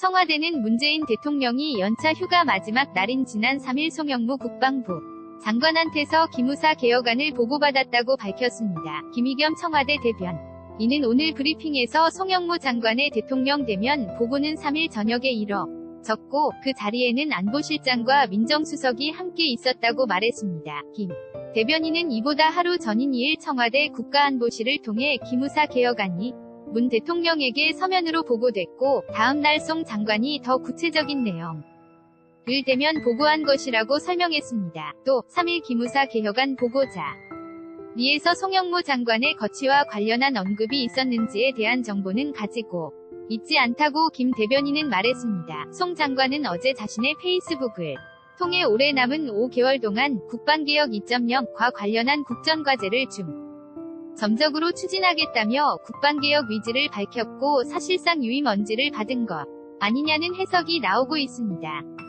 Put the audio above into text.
청와대는 문재인 대통령이 연차 휴가 마지막 날인 지난 3일 송영무 국방부 장관한테서 기무사 개혁안을 보고받았다고 밝혔습니다. 김의겸 청와대 대변. 이는 오늘 브리핑에서 송영무 장관의 대통령 대면 보고는 3일 저녁에 이뤄 졌고 그 자리에는 안보실장과 민정수석이 함께 있었다고 말했습니다. 김 대변인은 이보다 하루 전인 2일 청와대 국가안보실을 통해 기무사 개혁안이 문 대통령에게 서면으로 보고됐고 다음 날 송 장관이 더 구체적인 내용 을 대면 보고한 것이라고 설명했습니다. 또 3일 기무사 개혁안 보고자 리에서 송영무 장관의 거취와 관련한 언급이 있었는지에 대한 정보는 가지고 있지 않다고 김 대변인은 말했습니다. 송 장관은 어제 자신의 페이스북을 통해 올해 남은 5개월 동안 국방개혁 2.0과 관련한 국정과제를 중 점적으로 추진하겠다며 국방개혁 위지를 밝혔고 사실상 유임 언지를 받은 것 아니냐는 해석이 나오고 있습니다.